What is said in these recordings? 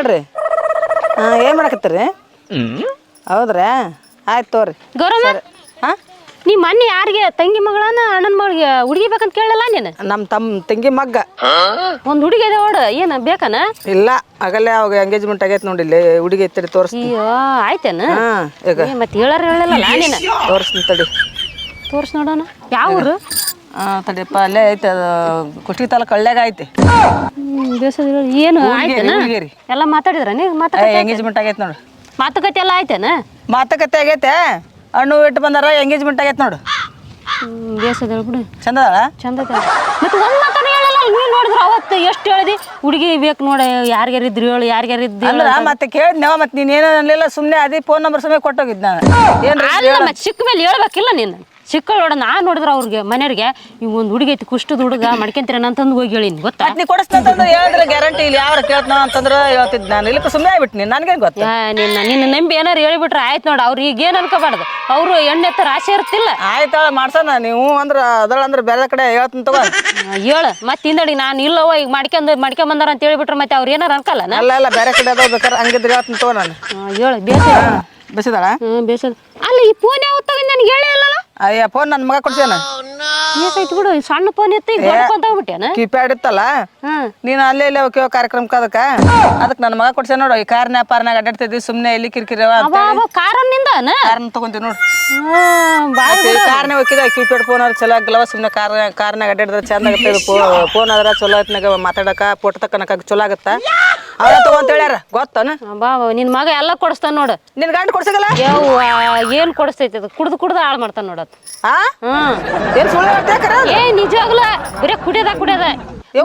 ಹೇಳ್ರಿ ಹಾಂ ಏನು ಮಾಡಕತ್ತೀರಿ? ಹೌದ್ರಾ? ಆಯ್ತು ತೋರಿ ಗೌರಮ್ಮ ಹಾಂ? ನೀ ಮೊನ್ನೆ ಯಾರಿಗೆ? ತಂಗಿ ಮಗಳನ ಅಣ್ಣನ ಮಗಳಿಗೆ ಹುಡುಗಿ ಬೇಕಂತ ಕೇಳಲ್ಲ ನೀನು? ನಮ್ಮ ತಮ್ಮ ತಂಗಿ ಮಗ್ಗ. ಒಂದು ಹುಡುಗಿ ಇದೆ ಓಡ ಏನು ಬೇಕನ? ಇಲ್ಲ ಆಗಲೇ ಅವಾಗ ಎಂಗೇಜ್ಮೆಂಟ್ ಆಗೈತೆ ನೋಡಿ ಇಲ್ಲಿ ಹುಡುಗಿ ಐತಿ ತೋರಿಸ್ತೀನಿ. ಅಯ್ಯೋ ಆಯ್ತೇನ? ಹಾಂ ಈಗ. ಮತ್ತೆ ಹೇಳಾರ ಹೇಳಲ್ಲ ನೀನು? ತೋರಿಸ್ತೀನಿ ತಡಿ. ತೋರ್ಸ್ ನೋಡೋಣ. ಯಾವ ಊರು? ಹಾಂ ತಡಿಯಪ್ಪ ಅಲ್ಲೇ ಐತೆ ಅದು ಕುಷ್ಟಿ ತಾಲೂಕು ಹಳ್ಳ್ಯಾಗ ಐತೆ. ಏನು ಆಯ್ತೇನ? ಹುಡ್ಗೇರಿ. ಎಲ್ಲ ಮಾತಾಡಿದ್ರ ನೀವು? ಮಾತುಕತೆ ಎಂಗೇಜ್ಮೆಂಟ್ ಆಗೈತೆ ನೋಡು. ಮಾತುಕತೆ ಎಲ್ಲ ಆಯ್ತೇನ? ಮಾತುಕತೆ ಆಗೈತೆ? ಹಣ್ಣು ಇಟ್ಟು ಬಂದಾರ ಎಂಗೇಜ್ಮೆಂಟ್ ಆಗೈತೆ ನೋಡು. ಬಿಡು. ಚಂದ ಅದ? ಚಂದ ಮತ್ತೆ ಒಂದ್ ಮಾತಾಡ ಹೇಳಲ್ಲ ನೀವ್ ನೋಡಿದ್ರ ಅವತ್ತು ಎಷ್ಟು ಹೇಳಿದಿ? ಹುಡುಗಿ ಬೇಕು ನೋಡಿ ಯಾರ್ಯಾರ ಇದ್ರು ಹೇಳು ಯಾರ್ಯಾರ ಇದ್ದು. ಅಂದ್ರ ಮತ್ತೆ ಕೇಳಿದ್ನವ ಮತ್ತೆ ನೀನ್ ಏನೋ ಅನ್ಲಿಲ್ಲ ಸುಮ್ಮನೆ ಅದೇ ಫೋನ್ ನಂಬರ್ ಸಮಯ ಕೊಟ್ಟೋಗಿದ್ ನಾನು. ಏನು ಅಲ್ಲ ಮತ್ತೆ ಸಿಕ್ಕ ಮೇಲೆ ಹೇಳ್ಬೇಕಿಲ್ಲ ನೀನು? ಸಿಕ್ಕ ನೋಡ ನಾ ನೋಡಿದ್ರ ಅವ್ರಿಗೆ ಮನೆಯವ್ರಿಗೆ ಇವ್ ಒಂದು ಹುಡುಗಿ ಐತಿ ಕುಷ್ಟದ ಹುಡುಗ ಮಡ್ಕೊಂತೀರೇನ? ಅಂತಂದು ಹೋಗಿ ಹೇಳಿನಿ ಗೊತ್ತಾ? ನೀ ಕೊಡಿಸ್ತಂತಂದ್ರೆ ಹೇಳಿದ್ರೆ ಗ್ಯಾರಂಟಿ ಇಲ್ಲಿ ಯಾರು ಕೇಳ್ತಾನ ಅಂತಂದ್ರೆ ಹೇಳ್ತಿದ್ ನಾನು. ಇಲ್ಲಿ ಸುಮ್ಮನೆ ಆಗ್ಬಿಟ್ನಿ ನನಗೆ ಗೊತ್ತ? ಯಾ, ನಿನ್ನ ನಿನ್ನ ನಂಬಿ ಏನಾರು ಹೇಳಿಬಿಟ್ರೆ ಆಯ್ತು ನೋಡು ಅವ್ರು ಈಗ ಏನು ಅನ್ಕೋಬಾರ್ದು. ಅವರು ಎಣ್ಣೆ ಆಸೆ ಇರ್ತಿಲ್ಲ ಆಯ್ತಾಳ ಮಾಡ್ಸಣ. ನೀವು ಅಂದ್ರೆ ಅದಳ ಅಂದ್ರೆ ಬೇರೆ ಕಡೆ ಹೇಳ್ತೀನಿ ತಗೋ. ಹೇಳು ಮತ್ತೆ ಹಿಂದಡಿ ನಾನು ಇಲ್ಲವ ಈಗ ಮಾಡ್ಕೊಂಡು ಮಾಡ್ಕೊಂಬಂದಾರ ಅಂತ ಹೇಳಿಬಿಟ್ರೆ ಮತ್ತೆ ಅವ್ರು ಏನಾರು ಅನ್ಕಲ್ಲ ಅಲ್ಲ ಅಲ್ಲ ಬೇರೆ ಕಡೆ ಅದಾವ ಹಂಗಿದ್ರೆ ಹೇಳ್ತೀನಿ ತಗೋ ನಾನು. ಹೇಳು ಬೇಸ. ಬಸಿದಾಳ? ಹ್ಞೂ ಬೇಸದ ಅಲ್ಲ ಈ ಫೋನ್ ಯಾವತ್ತು ನನ್ಗೆ ನನಗೆ ಹೇಳೇ ಅಯ್ಯ ಫೋನ್ ನನ್ನ ಮಗ ಕೊಡ್ಸೇನ ಏಸಾಯ್ತು ಬಿಡು ಈ ಸಣ್ಣ ಫೋನ್ ದೊಡ್ಡ ಫೋನ್ ತಗೊಂಡ್ಬಿಟ್ಟೇನ ಕೀಪ್ಯಾಡ್ ಇತ್ತಲ್ಲ? ನೀನು ಅಲ್ಲೇ ಇಲ್ಲೇ ಹೋಗ್ಯವ ಕಾರ್ಯಕ್ರಮಕ್ಕೆ ಅದಕ್ಕೆ? ಅದಕ್ಕೆ ನನ್ನ ಮಗ ಕೊಡ್ಸೇ ನೋಡು ಈ ಕಾರ್ನ್ಯಾಗ ಪಾರ್ನಾಗ ಅಡ್ಡಾಡ್ತಿದ್ವಿ ಸುಮ್ಮನೆ ಇಲ್ಲಿ ಕಿರಿಕಿರಿವ ಕಾರನ್ನಿಂದನ ಕಾರ್ನ ತಗೊಂತೀವಿ ನೋಡು. ಕಾರ್ನೇ ಹೋಗಿದ ಕೀಪ್ಯಾಡ್ ಫೋನ್ ಆದ್ರೆ ಚಲೋ ಆಗಲ್ಲ ಸುಮ್ಮನೆ ಕಾರ್ ಕಾರ್ನಾಗ ಅಡ್ಡಾಡಿದ್ರೆ ಚಂದ ಆಗುತ್ತೆ ಫೋನ್ ಆದ್ರೆ ಚಲೋ ಹೊತ್ನಾಗ ಮಾತಾಡಕ ಫೋಟೋ ತಕ್ಕನಕ ಚಲೋ ಆಗತ್ತ? ತಗೊಂತ ಹೇಳ್ಯಾರ? ಗೊತ್ತನ? ಬಾ ನಿನ್ ಮಗ ಎಲ್ಲ ಕೊಡಿಸ್ತಾನ ನೋಡು. ನಿನ್ ಗಂಡ ಕೊಡ್ಸಗಲ್ಲ ಯವ್ವ ಏನ್ ಕೊಡಿಸ್ತೈತಿ ಅದು? ಕುಡ್ದು ಕುಡ್ದು ಹಾಳು ಮಾಡ್ತಾನ ನೋಡತ್ ಆ? ಹ್ಮ್. ಏನ್ ಸುಳ್ಳು ಏ ನಿಜವಾಗ್ಲ. ಬರೀ ಕುಡಿಯದ ಕುಡಿಯೋದ.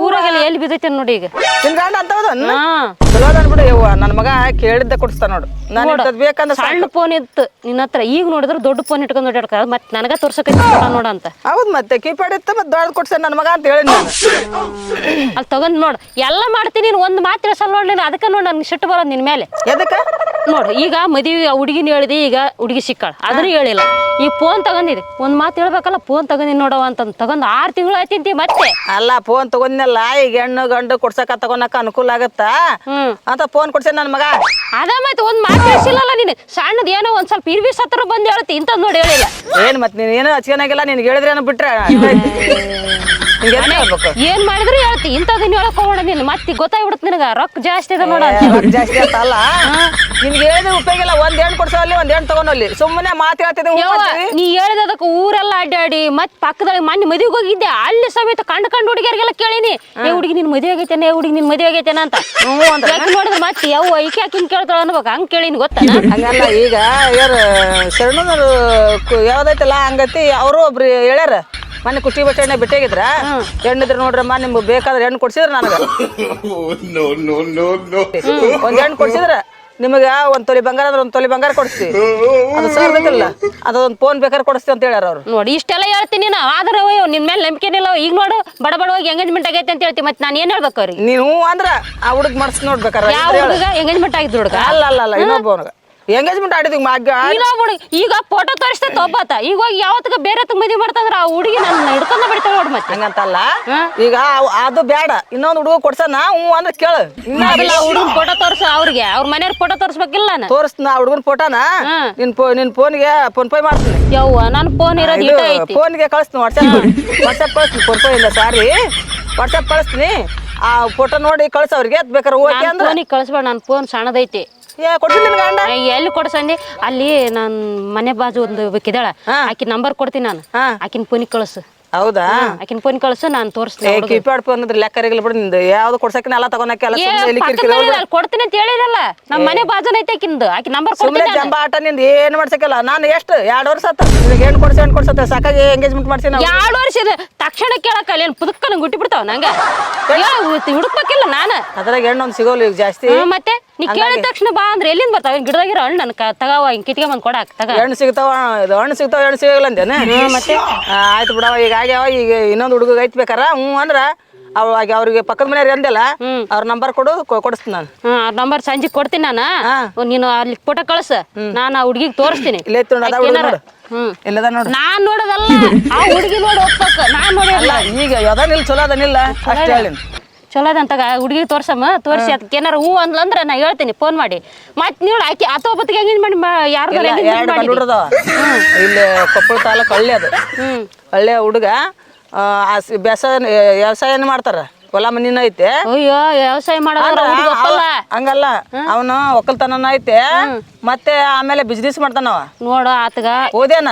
ಊರಾಗೆಲ್ಲ ಎಲ್ಲಿ ಬಿದ್ದೈತೆ ನೋಡಿ ಈಗ. ನಿನ್ ಗಂಡ ಅಂತ ಹೌದನ್ನ ಹಾ. ಚಲೋ ಬಿಡು ಯವ್ವ. ನನ್ನ ಮಗ ಕೇಳಿದ್ದ ಕೊಡಿಸ್ತಾನ ನೋಡು. ನಾನು ಇಂಥದ್ದು ಬೇಕಂದ್ರೆ ಸಾಕು. ಸಣ್ಣ ಫೋನ್ ಇತ್ತು. ನಿನ್ನ ಹತ್ರ ಈಗ ನೋಡಿದ್ರೆ ದೊಡ್ಡ ಫೋನ್ ಇಟ್ಕೊಂಡು ನೋಡಿ ಮತ್ತೆ ನನಗ ತೋರ್ಸಕ್ಕೆ ನೋಡ ಅಂತ. ಹೌದು ಮತ್ತೆ ಕೀಪ್ಯಾಡ್ ಇತ್ತು ಮತ್ತೆ ದೊಡ್ಡ ಕೊಡ್ಸೆ ನನ್ನ ಮಗ ಅಂತ ಹೇಳಿ ನಾನು. ಅಲ್ಲಿ ತಗೊಂಡ್ ನೋಡ್. ಎಲ್ಲ ಮಾಡ್ತೀನಿ ನೀನು ಒಂದು ಮಾತು ಸಲ ನೋಡಿ ನೀನು. ಅದಕ್ಕೆ ನೋಡಿ ನನ್ಗೆ ಸಿಟ್ಟು ಬರೋದು ನಿನ್ ಮೇಲೆ. ಎದಕ್ಕೆ? ನೋಡು ಈಗ ಮದುವೆ ಹುಡುಗಿನ ಹೇಳಿದೆ ಈಗ ಹುಡುಗಿ ಸಿಕ್ಕಾಳ. ಅದನ್ನು ಹೇಳಿಲ್ಲ. ಈ ಫೋನ್ ತಗೊಂಡಿದೆ ಒಂದು ಮಾತು ಹೇಳ್ಬೇಕಲ್ಲ ಫೋನ್ ತಗೊಂಡಿನಿ ನೋಡವ ಅಂತಂದು. ತಗೊಂಡು ಆರು ತಿಂಗಳು ಆಯ್ತಿದ್ದಿ ಮತ್ತೆ? ಅಲ್ಲ ಫೋನ್ ತಗೊಂಡಿನಲ್ಲ ಈಗ ಹೆಣ್ಣು ಗಂಡು ಕೊಡ್ಸಕ ತಗೊಳಕ ಅನುಕೂಲ ಆಗತ್ತಾ? ಅಂತ ಫೋನ್ ಕೊಡ್ಸೇನ್ ನನ್ನ ಮಗ. ಅದ ಮತ್ತೆ ಒಂದು ಮಾತು ಹೇಳಿಲ್ಲ ನೀನು. ಸಣ್ಣದ ಏನೋ ಒಂದ್ ಸ್ವಲ್ಪ ಇರ್ವಿ ಸತ್ರ ಬಂದು ಹೇಳ್ತಿ ಇಂಥದ್ದು ನೋಡಿ ಹೇಳಿಲ್ಲ. ಏನ್ ಮತ್ತೆ ನೀನ್ ಏನೋ ಹಚ್ಕೊನಾಗಿಲ್ಲ ನಿನ್ಗೆ ಹೇಳಿದ್ರೆ ಬಿಟ್ರೆ? ಏನ್ ಮಾಡಿದ್ರು ಹೇಳ್ತಿ. ಇಂಥದನ್ನ ಹೇಳಕ್ ಹೋಗೋಣ ನೀನು. ಮತ್ತೆ ಗೊತ್ತಾಗ್ಬಿಡುತ್ತೆ ನಿನಗ. ರೊಕ್ಕ ಜಾಸ್ತಿ ಇದೆ ನೋಡ ಜಾಸ್ತಿ ಅಂತ ಅಲ್ಲ. ನಿನ್ಗೆ ಹೇಳಿದ್ರೆ ಉಪಯೋಗ ಇಲ್ಲ. ಒಂದ್ ಹೆಣ್ಣು ಕೊಡ್ಸಲ್ಲಿ ಒಂದ್ ಹೆಣ್ಣು ತಗೊಂಡಲ್ಲಿ ಸುಮ್ಮನೆ ಮಾತು ಹೇಳ್ತಿದ್ದೆ ನೀ ಅಂತೀವಿ. ನೀ ಹೇಳಿದದಕ್ಕೆ ಊರೆಲ್ಲ ಅಡ್ಡಾಡಿ ಮತ್ ಪಕ್ಕದಲ್ಲಿ ಮೊನ್ನೆ ಮದುವೆಗೆ ಹೋಗಿದ್ದೆ. ಅಲ್ಲಿ ಸಮೇತ ಕಂಡು ಕಂಡು ಹುಡುಗಿಯರಿಗೆಲ್ಲ ಕೇಳಿನಿ. ಏ ಹುಡುಗಿ ನಿನ್ ಮದುವೆ ಆಗೈತೇನೆ ಹುಡುಗಿ ನಿನ್ ಮದುವೆ ಆಗೈತೇನ ಅಂತ. ನೋಡಿದ್ರೆ ಮತ್ತೆ ಯಾವ ಐಕೆ ಯಾಕಿನ್ ಕೇಳ್ತಾಳ ಅನ್ಬೇಕು. ಹಂಗ ಕೇಳಿನಿ ಗೊತ್ತ ಹಂಗಲ್ಲ ಈಗ ಯಾರು ಶರಣರು ಯಾವ್ದೈತಲ್ಲ ಹಂಗತಿ ಅವರು ಒಬ್ರು ಹೇಳ್ಯಾರ. ಮೊನ್ನೆ ಕುಷ್ಟಿ ಬಸ್ ಎಣ್ಣೆ ಬಿಟ್ಟಿಗಿದ್ರ ಹೆಣ್ಣಿದ್ರೆ ನೋಡ್ರಮ್ಮ ನಿಮ್ಗೆ ಬೇಕಾದ್ರೆ ಹೆಣ್ಣು ಕೊಡ್ಸಿದ್ರ ನನಗೆ. ಒಂದ್ ಹೆಣ್ಣು ಕೊಡ್ಸಿದ್ರ ನಿಮಗೆ ಒಂದ್ ತೊಲಿ ಬಂಗಾರ ಅಂದ್ರೆ ಒಂದ್ ತೊಲಿ ಬಂಗಾರ ಕೊಡಿಸ್ತೀವಿ. ಅದು ಸರ್ದಿಲ್ಲ ಅದೊಂದು ಫೋನ್ ಬೇಕಾದ್ರೆ ಕೊಡಿಸ್ತಿ ಅಂತ ಹೇಳ್ಯಾರ ಅವ್ರು. ನೋಡಿ ಇಷ್ಟೆಲ್ಲ ಹೇಳ್ತೀನಿ ನಾ ಆದ್ರೆ ಅಯ್ಯೋ ನಿನ್ ಮೇಲೆ ನಂಬಿಕೆನಿಲ್ಲ ಈಗ ನೋಡು ಬಡ ಬಡ ಹೋಗಿ ಎಂಗೇಜ್ಮೆಂಟ್ ಆಗೈತೆ ಅಂತ ಹೇಳ್ತಿ ಮತ್ತೆ ನಾನು ಏನ್ ಹೇಳ್ಬೇಕು ಅವ್ರಿಗೆ? ನೀವು ಅಂದ್ರ ಆ ಹುಡುಗ ಮಾಡಿಸ್ ನೋಡ್ಬೇಕಾರ ಯಾವ ಹುಡುಗ ಎಂಗೇಜ್ಮೆಂಟ್ ಆಗಿದ್ರು ಹುಡುಗ? ಅಲ್ಲ ಅಲ್ಲ ಅಲ್ಲ ಇನ್ನೊಬ್ಬ ಅವನಿಗೆ. ಎಂಗೇಜ್ಮೆಂಟ್ ಆಡಿದ್ ಇನ್ನೊಬ್ಬ ಹುಡುಗ ಈಗ ಫೋಟೋ ತೋರಿಸ್ತೇ ತೊಬ್ಬತ್ತ ಈಗ ಹೋಗಿ ಯಾವತ್ತಿಗೆ ಬೇರೆ ಮದುವೆ ಮಾಡ್ತಂದ್ರ ಆ ಹುಡುಗಿ ನನ್ನ ಹಿಡ್ಕೊಂಡ ಬಿಡ್ತಾಳೆ ನೋಡ್ ಮತ್ತೆ. ಹಂಗಂತಲ್ಲ? ಈಗ ಅವ್- ಅದು ಬೇಡ ಇನ್ನೊಂದು ಹುಡುಗ ಕೊಡ್ಸನ ಹ್ಞೂ ಅಂದ್ರೆ ಕೇಳು. ಇನ್ನ ಹುಡುಗನ್ ಫೋಟೋ ತೋರಿಸ ಅವ್ರಿಗೆ ಅವ್ರ ಮನೆಯವ್ರ ಫೋಟೋ ತೋರಿಸ್ಬೇಕಿಲ್ಲ ನಾನು. ತೋರಿಸ್ತೀನಿ ಆ ಹುಡುಗನ ಫೋಟೋನ. ನಿನ್ ಫೋ ನಿನ್ ಫೋನ್ಗೆ ಫೋನ್ ಪೇ ಮಾಡ್ತೀನಿ. ಯವ್ವ ನನ್ನ ಫೋನ್ ಇರೋದು ಇದು ಇಟ ಐತಿ. ಫೋನ್ಗೆ ಕಳಿಸ್ತೀನಿ ವಾಟ್ಸಪ್ ವಾಟ್ಸಪ್ ಕಳಿಸ್ತೀನಿ ಫೋನ್ ಪೇ ಇಲ್ಲ ಸಾರಿ ವಾಟ್ಸಪ್ ಕಳಿಸ್ತೀನಿ. ಆ ಫೋಟೋ ನೋಡಿ ಕಳ್ಸ ಅವ್ರಿಗೆ ಅದ್ ಬೇಕಾರೆ ಓಕೆ ಅಂದ್ರೆ. ಫೋನಿಗೆ ನಾನು ನನ್ನ ಫೋನ್ ಸಣ್ಣದೈತಿ. ಕೊಡ್ತೀನಿ ನಿನ್ ಗಂಡ. ಏ, ಎಲ್ಲಿ ಕೊಡ್ಸಂದಿ ಅಲ್ಲಿ ನಾನ್ ಮನೆ ಬಾಜು ಒಂದು ಬೇಕಿದಾಳ ಹಾ. ಆಕಿ ನಂಬರ್ ಕೊಡ್ತೀನಿ ನಾನು. ಹಾ. ಆಕಿನ ಫೋನಿಗೆ ಕಳಿಸು. ಹೌದಾ? ಆಕಿನ ಫೋನ್ ಕಳಿಸು ನಾನು ಏ ತೋರಿಸ್ತೀನಿ ಕೀಪ್ಯಾಡ್ ಫೋನ್ ಅಂದ್ರೆ ಲೆಕ್ಕ ಬಿಡು ನಿಂದು ಯಾವ್ದು ಕೊಡ್ಸಕ್ಕೆ ಎಲ್ಲ ತಗೊಳಕ್ಕೆ ಎಲ್ಲ ಏ ಸುಮ್ಮನೆ ಪಕ್ಕದ ಕಿರಿಕಿರಿ ಅಲ್ಲಿ ಕೊಡ್ತೀನಿ ಅಂತ ಹೇಳಿದಲ್ಲ ನಮ್ಮ ಮನೆ ಬಾಜುನ ಐತೆ ಆಕಿಂದು. ಆಕಿ ನಂಬರ್ ಸುಮ್ಮನೆ ಕೊಡ್ತೀನಿ ನಾನು. ಜಂಬ ಆಟ ನಿಂದು ಏನು ಮಾಡ್ಸಕ್ಕಿಲ್ಲ? ನಾನು ಎಷ್ಟು? ಎರಡು ವರ್ಷ ಆತ. ನಿನಗೆ ಏನು ಕೊಡ್ಸಿ ಏನು ಕೊಡ್ಸತ್ತೆ ಸಾಕಾಗಿ ಎಂಗೇಜ್ಮೆಂಟ್ ಮಾಡ್ಸಿ ನಾವು. ಎರಡು ವರ್ಷ ಇದೆ. ತಕ್ಷಣ ಕೇಳಕ್ಕಲ್ಲ ಏನ್ ಪುದಕ್ಕ ನಂಗೆ ಗುಟ್ಟಿ ಬಿಡ್ತಾವ ನಂಗೆ? ಹುಡುಕ್ಬೇಕಿಲ್ಲ ನಾನು. ಅದ್ರಾಗ ಹೆಣ್ಣು ಒಂದು ಸಿಗೋಲ್ಲ ಈಗ ಜಾಸ್ತಿ. ಹ್ಮ್, ಮತ್ತೆ? ನೀ ಕೇಳಿದ ತಕ್ಷಣ ಬಾ ಅಂದ್ರೆ ಎಲ್ಲಿಂದ ಬರ್ತಾವ? ಗಿಡದಾಗಿರೋ ಹಣ್ಣು ನನ್ ತಗವ ಹಿಂಗ್ ಕಿತ್ಕೊಂಡ್ ಬಂದ್ ಕೊಡಾಕ್ ತಗ. ಹೆಣ್ಣು ಸಿಗ್ತಾವ? ಇದು ಹಣ್ಣು ಸಿಗ್ತಾವ ಹೆಣ್ಣು ಸಿಗಲ್ಲ ಅಂದೇನೆ ಮತ್ತೆ? ಆಯ್ತು ಬಿಡವ ಈಗ ಆಗ್ಯಾವ ಈಗ ಇನ್ನೊಂದು ಹುಡುಗ ಐತ್ ಬೇಕಾರ? ಹ್ಞೂ ಅಂದ್ರ ಅವಾಗ ಅವ್ರಿಗೆ ಪಕ್ಕದ ಮನೆಯವ್ರು ಎಂದಿಲ್ಲ ಅವ್ರ ನಂಬರ್ ಕೊಡು ಕೊಡಿಸ್ತೀನಿ ನಾನು. ಹ್ಮ್ ನಂಬರ್ ಸಂಜೆ ಕೊಡ್ತೀನಿ ನಾನು. ನೀನು ಅಲ್ಲಿ ಫೋಟೋ ಕಳ್ಸ. ನಾನು ಆ ಹುಡುಗಿಗೆ ತೋರಿಸ್ತೀನಿ. ಇಲ್ಲೇ ನೋಡು. ಹ್ಮ್. ಇಲ್ಲದ ನೋಡು. ನಾನ್ ನೋಡೋದಲ್ಲ ಆ ಹುಡುಗಿ ನೋಡಿ ಒಪ್ಪಕ್ಕ ನಾನ್ ನೋಡೋದಲ್ಲ. ಈಗ ಯಾವ್ದಾನಿಲ್ಲ ಚಲೋ ಅದನಿಲ್ಲ ಅಷ್ಟೇ ಹೇಳಿ ಚಲೋ ಅದಂತಾಗ ಹುಡುಗಿ ತೋರ್ಸಮ್ಮ ತೋರಿಸಿ ಅದಕ್ಕೆ ಏನಾರ ಹೂ ಅಂದ್ಲಂದ್ರ ನಾ ಹೇಳ್ತೀನಿ ಫೋನ್ ಮಾಡಿ. ಮತ್ತೆ ನೀವು ಆಕಿ ಅಥೋ ಒಬ್ಬತ್ತಿಗೆ ಹೆಂಗಿನ್ ಮಾಡಿ ಇಲ್ಲ, ಎರಡು ಇಲ್ಲಿ ಕೊಪ್ಪಳ ತಾಲೂಕು ಹಳ್ಳಿ ಅದು. ಹ್ಮ್. ಹಳ್ಳಿಯ ಹುಡುಗ ಬೇಸಾಯ ವ್ಯವಸಾಯನ ಮಾಡ್ತಾರ. ಹೊಲ ಮನಿನ ಐತೆ. ಅಯ್ಯೋ ವ್ಯವಸಾಯ ಮಾಡೋದ್ರ ಹಂಗಲ್ಲ ಅವನು ಒಕ್ಕಲ್ತನ ಐತೆ ಮತ್ತೆ ಆಮೇಲೆ ಬಿಸ್ನೆಸ್ ಮಾಡ್ತಾನವ. ನೋಡ ಆತಗ. ಓದೇನ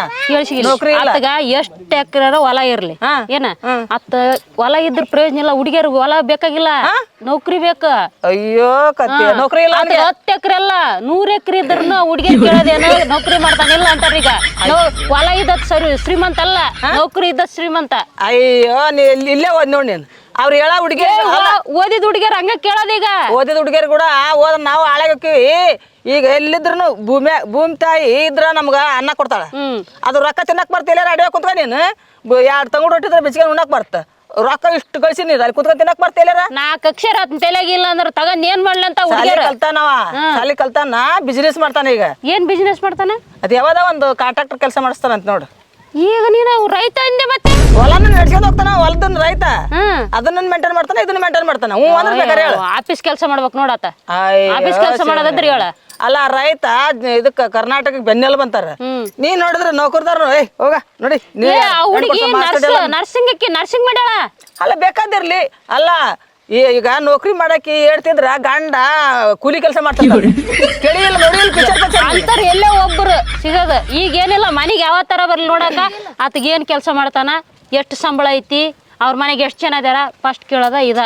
ನೌಕರಿ ಆತಗ ಎಷ್ಟ್ ಎಕರೆ ಹೊಲ ಇರ್ಲಿ. ಏನ? ಅತ್ತ ಹೊಲ ಇದ್ರ ಪ್ರಯೋಜನ ಇಲ್ಲ ಹುಡುಗಿಯರ್ ಹೊಲ ಬೇಕಾಗಿಲ್ಲ. ನೌಕರಿ ಬೇಕ. ಅಯ್ಯೋ ಕತ್ತೆ ನೌಕರಿ ಇಲ್ಲ ಹತ್ತು ಎಕರೆ ಅಲ್ಲ ನೂರ್ ಎಕರೆ ಇದ್ರನು ಹುಡುಗಿ ಕೇಳೋದೇನು? ನೌಕರಿ ಮಾಡ್ತಾನಿಲ್ಲ ಅಂತಾರ ಈಗ. ಹೊಲ ಇದ್ದತ್ ಸರಿ ಶ್ರೀಮಂತ ಅಲ್ಲ ನೌಕರಿ ಇದ್ದ ಶ್ರೀಮಂತ. ಅಯ್ಯೋ ಇಲ್ಲೇ ಒಂದ್ ನೋಡಿ ನೀನು. ಅವ್ರು ಹೇಳ ಹುಡುಗಿ ಓದಿದ ಹುಡುಗಿಯರ್ ಹಂಗ ಕೇಳೋದೀಗ? ಓದಿದ ಹುಡುಗಿಯರ್ ಕೂಡ ಓದ ನಾವು ಹಾಳಾಗಿ ಹೋಕ್ಕಿವಿ. ಈಗ ಎಲ್ಲಿದ್ರು ಭೂಮಿ ಭೂಮಿ ತಾಯಿ ಇದ್ರ ನಮ್ಗ ಅನ್ನ ಕೊಡ್ತಾಳ. ಅದು ರೊಕ್ಕ ತಿನ್ನಕ್ ಬರ್ತಿಲ್ಲ ರೆಡಿ ಕುತ್ಕ ನೀನು. ಎರಡು ತಂಗುಡ್ ಹೊಟ್ಟಿದ್ರೆ ಬಿಚ್ಕೊಂಡು ಉಣ್ಣಕ್ ಬರ್ತ. ರೊಕ್ಕ ಇಷ್ಟು ಕಳ್ಸಿ ನೀರ್ ಅಲ್ಲಿ ಕುತ್ಕೊಂಡ್ ತಿನ್ನಕ್ ಬರ್ತಿಲ್ಲ ನಾಲ್ಕು ಅಕ್ಷರ ಆತನ ತಲೆಗಿಲ್ಲ ಅಂದ್ರೆ ತಗೊಂಡ್ ಏನ್ ಮಾಡ್ಲಂತ ಹುಡುಗಿಯರ್? ಕಲ್ತಾನವ ಸಾಲಿ ಕಲ್ತಾನ ಬಿಸ್ನೆಸ್ ಮಾಡ್ತಾನ ಈಗ. ಏನ್ ಬಿಸ್ನೆಸ್ ಮಾಡ್ತಾನೆ? ಅದ್ ಯಾವ್ದ ಒಂದು ಕಾಂಟ್ರಾಕ್ಟರ್ ಕೆಲಸ ಮಾಡಿಸ್ತಾನಂತ ನೋಡು. ಈಗ ನೀನು ರೈತ ಅಂದೆ ಮತ್ತೆ? ಹೊಲನ ನಡ್ಸ್ಕೊಂಡ್ ಹೋಗ್ತಾನ ಹೊಲದ ರೈತ. ಅದನ್ನ ಮೇಂಟೈನ್ ಮಾಡ್ತಾನ ಇದನ್ನ ಮೇಂಟೈನ್ ಮಾಡ್ತಾನ. ಹ್ಞೂ ಅಂದ್ರೆ ಬೇಕಾರೆ ಹೇಳು. ಆಫೀಸ್ ಕೆಲಸ ಮಾಡ್ಬೇಕು ಅಯ್ಯೋ, ಆಫೀಸ್ ಕೆಲಸ ಮಾಡೋದಂದ್ರೆ ಹೇಳ. ಅಲ್ಲ ರೈತ ಇದಕ್ಕ ಕರ್ನಾಟಕಕ್ಕೆ ಬೆನ್ನೆಲ್ ಬಂತಾರ. ನೀನ್ ನೀ ನೋಡಿದ್ರೆ ನೌಕರ್ದಾರ ಏಯ್ ಹೋಗ ನೋಡಿ ನೀ ಏ ಆ ಹುಡುಗಿ ಹೆಣ್ಕೊಡ್ತಾ ನರ್ಸ್ ಮಾತಾಡಿ ಅಲ್ಲ. ನರ್ಸಿಂಗಕ್ಕೆ ನರ್ಸಿಂಗ್ ಮಾಡ್ಯಾಳ? ಅಲ್ಲ ಬೇಕಾದಿರ್ಲಿ. ಅಲ್ಲ ಈ- ಈಗ ನೌಕರಿ ಮಾಡಕ್ಕೆ ಹೇಳ್ತಿದ್ರ ಗಂಡ ಕೂಲಿ ಕೆಲಸ ಮಾಡ್ತಾರ ಕೇಳಿಲ್ಲ ನೋಡಿಲ್ಲ ಪಿಕ್ಚರ್ ಪಿಕ್ಚರ್ ಅಂತಾರ ಎಲ್ಲೇ ಒಬ್ರು ಸಿಗೋದು. ಈಗ ಏನಿಲ್ಲ ಮನೆಗೆ ಯಾವ ತರ ಬರ್ಲಿ ನೋಡಕ ಆತಗೇನ್ ಕೆಲಸ ಮಾಡ್ತಾನ? ಎಷ್ಟು ಸಂಬಳ ಐತಿ? ಅವ್ರ ಮನೆಗೆ ಎಷ್ಟು ಜನ ಅದಾರ? ಫಸ್ಟ್ ಕೇಳೋದ ಇದ.